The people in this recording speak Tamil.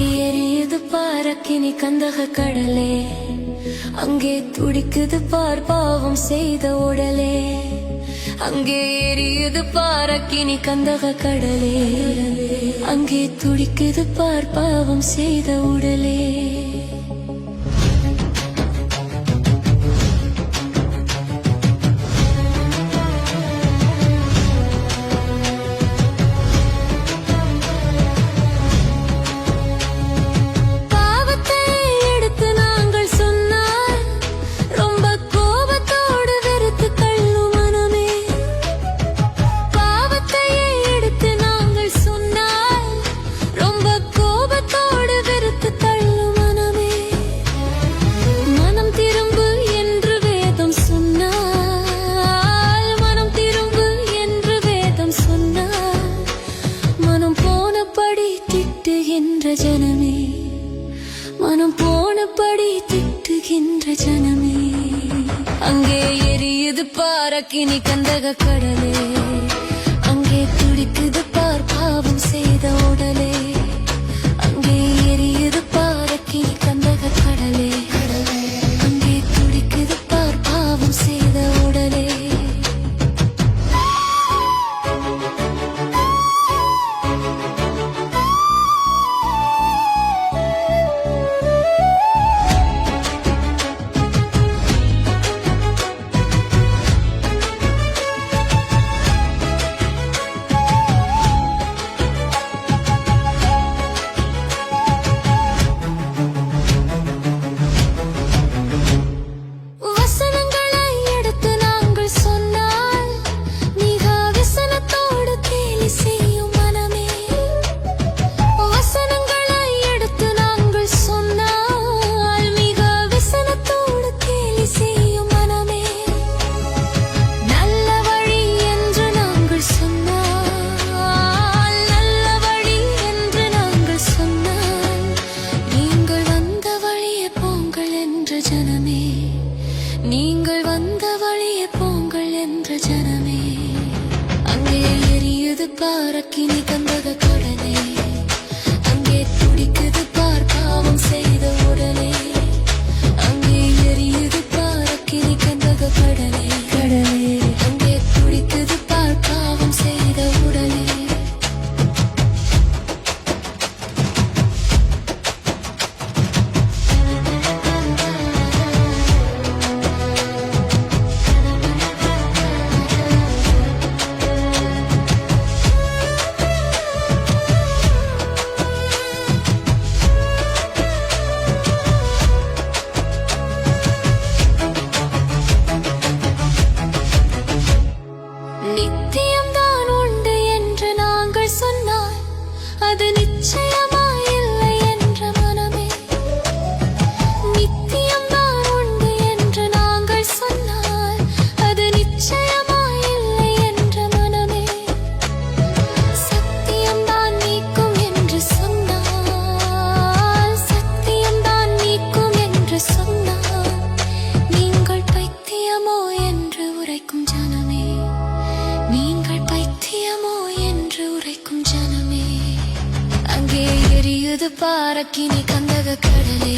எரியுது பாரக்கினி கந்தக கடலே. அங்கே துடிக்குது பார் பாவம் செய்த உடலே. அங்கே எரியுது பாரக்கினி கந்தக கடலே. அங்கே துடிக்குது பார் பாவம் செய்த உடலே. அங்கே எரியுது பாரக்கினி கந்தக கடலே. ஜனமே நீங்கள் வந்த வழியே போங்கள் என்ற ஜனமே. அங்கே எரியது பாரக்கினி கந்தக கடனே இது பாரக்கினி கந்தக கடலே.